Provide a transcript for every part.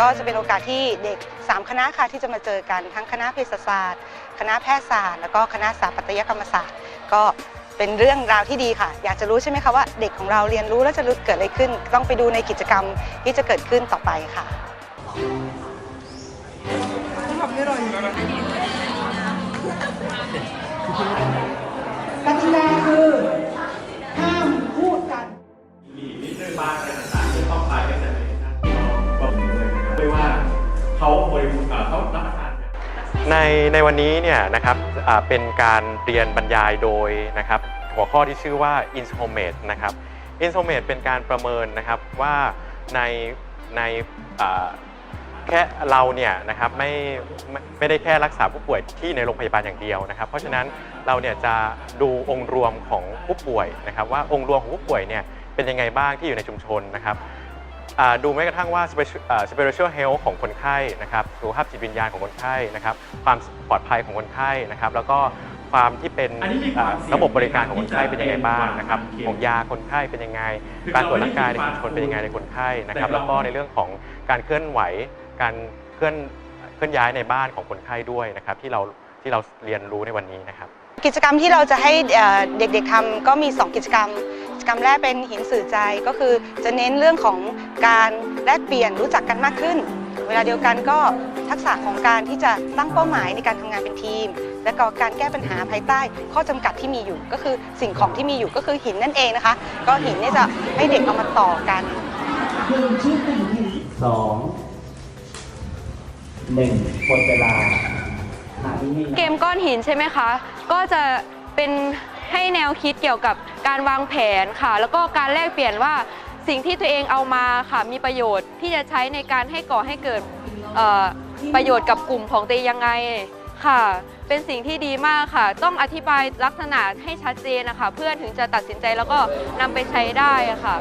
ก็จะเป็นโอกาสที่เด็ก 3 คณะค่ะที่จะมาเจอกันทั้งคณะเภสัชศาสตร์ คณะแพทยศาสตร์ แล้วก็คณะสถาปัตยกรรมศาสตร์ ก็เป็นเรื่องราวที่ดีค่ะ อยากจะรู้ใช่ไหมคะว่าเด็กของเราเรียนรู้แล้วจะรู้เกิดอะไรขึ้น ต้องไปดูในกิจกรรมที่จะเกิดขึ้นต่อไปค่ะก ในในวันนี้เนี่ยนะครับเป็นการเรียนบรรยายโดยนะครับหัวข้อที่ชื่อว่า i n s t r u m e n t นะครับ i n s t r u m e n t เป็นการประเมินนะครับว่าในในแค่เราเนี่ยนะครับไม่ไม่ไม่ได้แค่รักษาผู้ป่วยที่ในโรงพยาบาลอย่างเดียวนะครับ เพราะฉะนั้นเราเนี่ยจะดูองค์รวมของผู้ป่วยนะครับว่าองค์รวมของผู้ป่วยเนี่ยเป็นยังไงบ้างที่อยู่ในชุมชนนะครับ ดูแม้กระทั่งว่า spiritual อ่า spiritual health ของคนไข้นะครับสุขภาพจิตวิญญาณของคนไข้นะครับความปลอดภัยของคนไข้นะครับ แล้วก็ความที่เป็นอันนี้มีความอ่าเสี่ยงระบบบริการของคนไข้เป็นยังไงบ้างนะครับที่จะของยาคนไข้เป็นยังไงคือการตรวจร่างกายในเราไม่ชุมชนได้เป็นยังไงในคนไข้นะครับแต่เราแล้วก็ในเรื่องของการเคลื่อนไหว การเคลื่อนเคลื่อนย้ายในบ้านของคนไข้ด้วยนะครับ ที่เราที่เราเรียนรู้ในวันนี้นะครับ กิจกรรมที่เราจะให้เอ่อเด็กๆทำก็มี 2 กิจกรรมกิ จกรรมแรกเป็นหินสื่อใจก็คือจะเน้นเรื่องของการแลกเปลี่ยนรู้จักกันมากขึ้น เวลาเดียวกันก็ทักษะของการที่จะตั้งเป้าหมายในการทำงานเป็นทีม และก็การแก้ปัญหาภายใต้ ข้อจำกัดที่มีอยู่ ก็คือสิ่งของที่มีอยู่ก็คือหินนั่นเองนะคะ ก็หินเนี่ยจะให้เด็กเอามาต่อกันสองหนึ่งหมดเวลาหาที่นี่นะเกมก้อนหินใช่ไหมคะ ก็จะเป็น ให้แนวคิดเกี่ยวกับการวางแผนค่ะ แล้วก็การแลกเปลี่ยนว่าสิ่งที่ตัวเองเอามาค่ะมีประโยชน์ที่จะใช้ในการให้ก่อให้เกิดประโยชน์กับกลุ่มของตัวเองยังไงค่ะ เป็นสิ่งที่ดีมากค่ะ ต้องอธิบายลักษณะให้ชัดเจนนะคะ เพื่อถึงจะตัดสินใจแล้วก็นำไปใช้ได้ะค่ะ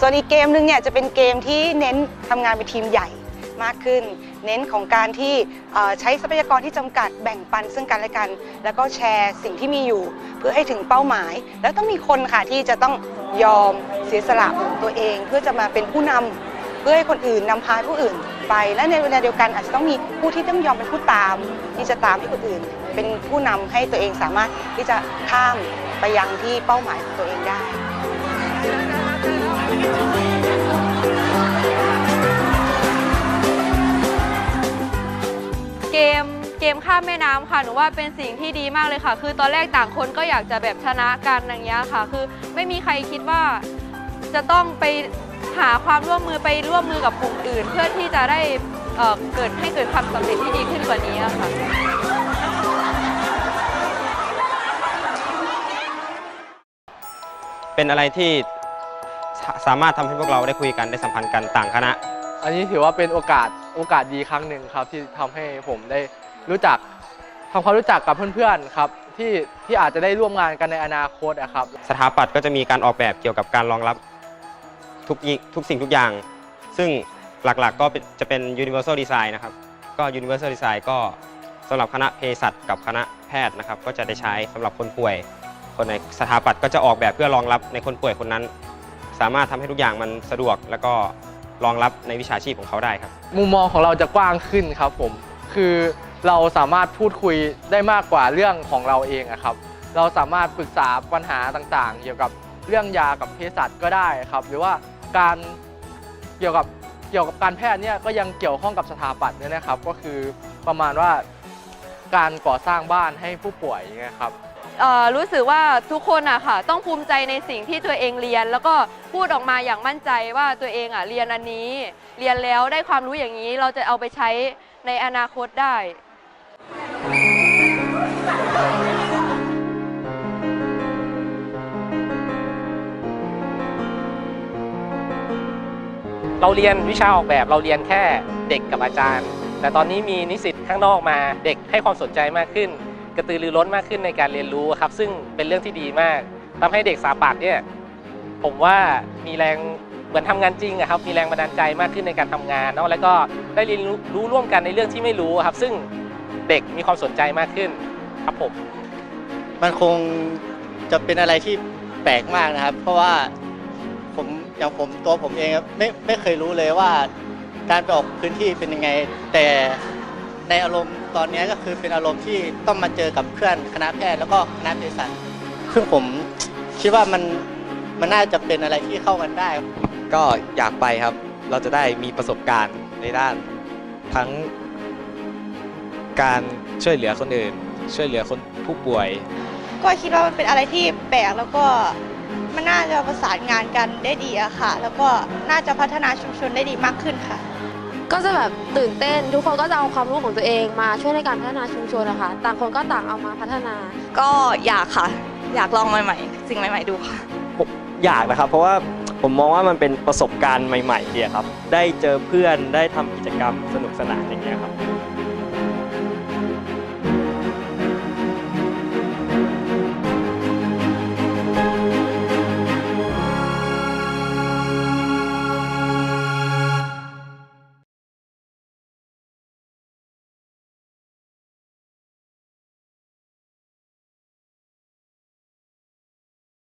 ส่วนอีกเกมหนึ่งเนี่ยจะเป็นเกมที่เน้นทำงานเป็นทีมใหญ่มากขึ้น เน้นของการที่ใช้ทรัพยากรที่จำกัดแบ่งปันซึ่งกันและกัน แล้วก็แชร์สิ่งที่มีอยู่ เพื่อให้ถึงเป้าหมาย แล้วต้องมีคนค่ะที่จะต้องยอมเสียสละตัวเอง เพื่อจะมาเป็นผู้นำเพื่อให้คนอื่นนำพาผู้อื่นไป และในเวลาเดียวกันอาจจะต้องมีผู้ที่ต้องยอมเป็นผู้ตาม ที่จะตามให้คนอื่น เป็นผู้นำให้ตัวเองสามารถที่จะข้ามไปยังที่เป้าหมายของตัวเองได้ เกมเกมข้ามแม่น้ำค่ะหนูว่าเป็นสิ่งที่ดีมากเลยค่ะ คือตอนแรกต่างคนก็อยากจะแบบชนะกันอย่างเงี้ยค่ะ คือไม่มีใครคิดว่าจะต้องไปหาความร่วมมือไปร่วมมือกับกลุ่มอื่น เพื่อที่จะได้เอ่อเกิดให้เกิดความสำเร็จที่ดีขึ้นกว่านี้อะค่ะเป็นอะไรที่สาสามารถทำให้พวกเราได้คุยกันได้สัมพันธ์กันต่างคณะ อันนี้ถือว่าเป็นโอกาส โอกาสดีครั้งหนึ่งครับที่ทำให้ผมได้รู้จักทำความรู้จักกับเพื่อนๆครับที่ที่อาจจะได้ร่วมงานกันในอนาคตนะครับสถาปัตย์ก็จะมีการออกแบบเกี่ยวกับการรองรับทุกทุกสิ่งทุกอย่าง ซึ่งหลักๆก็จะเป็น universal design นะครับ ก็ universal design ก็สำหรับคณะเภสัชกับคณะแพทย์นะครับ ก็จะได้ใช้สำหรับคนป่วย คนในสถาปัตย์ก็จะออกแบบเพื่อรองรับในคนป่วยคนนั้น สามารถทำให้ทุกอย่างมันสะดวกแล้วก็ รองรับในวิชาชีพของเขาได้ครับ มุมมองของเราจะกว้างขึ้นครับผม คือเราสามารถพูดคุยได้มากกว่าเรื่องของเราเองอะครับ เราสามารถปรึกษาปัญหาต่างๆ เกี่ยวกับเรื่องยากับเภสัชก็ได้ครับ หรือว่าการเกี่ยวกับเกี่ยวกับการแพทย์เนี่ยก็ยังเกี่ยวข้องกับสถาปัตย์เนี่ยนะครับ ก็คือประมาณว่าการก่อสร้างบ้านให้ผู้ป่วยอย่างเงี้ยครับ รู้สึกว่าทุกคนอะค่ะ ต้องภูมิใจในสิ่งที่ตัวเองเรียน แล้วก็พูดออกมาอย่างมั่นใจว่าตัวเองอะเรียนอันนี้ เรียนแล้วได้ความรู้อย่างนี้เราจะเอาไปใช้ในอนาคตได้เราเรียนวิชาออกแบบเราเรียนแค่เด็กกับอาจารย์ แต่ตอนนี้มีนิสิตข้างนอกมาเด็กให้ความสนใจมากขึ้น กระตือรือร้นมากขึ้นในการเรียนรู้ครับ ซึ่งเป็นเรื่องที่ดีมากทำให้เด็กสาปัดเนี่ยผมว่ามีแรงเหมือนทำงานจริงครับ มีแรงบันดาลใจมากขึ้นในการทำงานเนาะแล้วก็ได้เรียนรู้รู้ร่วมกันในเรื่องที่ไม่รู้ครับ ซึ่งเด็กมีความสนใจมากขึ้นครับผมมันคงจะเป็นอะไรที่แปลกมากนะครับ เพราะว่าผมอย่างผมตัวผมเองไม่ไม่เคยรู้เลยว่า การไปออกพื้นที่เป็นยังไง แต่ในอารมณ์ ตอนนี้ก็คือเป็นอารมณ์ที่ต้องมาเจอกับเพื่อนคณะแพทย์แล้วก็คณะเภสัชซึ่งผมคิดว่ามันมันน่าจะเป็นอะไรที่เข้ากันได้ ก็อยากไปครับ เราจะได้มีประสบการณ์ในด้าน ทั้งการช่วยเหลือคนอื่น ช่วยเหลือคนผู้ป่วย ก็คิดว่ามันเป็นอะไรที่แปลกแล้วก็มันน่าจะประสานงานกันได้ดีอะค่ะ แล้วก็น่าจะพัฒนาชุมชนได้ดีมากขึ้นค่ะ ก็จะแบบตื่นเต้น ทุกคนก็จะเอาความรู้ของตัวเองมาช่วยในการพัฒนาชุมชนนะคะต่างคนก็ต่างเอามาพัฒนา ก็อยากค่ะ อยากลองใหม่ๆ สิ่งใหม่ ๆ ดูค่ะอยากนะครับ เพราะว่าผมมองว่ามันเป็นประสบการณ์ใหม่ๆดีอะครับ ได้เจอเพื่อนได้ทำกิจกรรมสนุกสนานอย่างเงี้ยครับ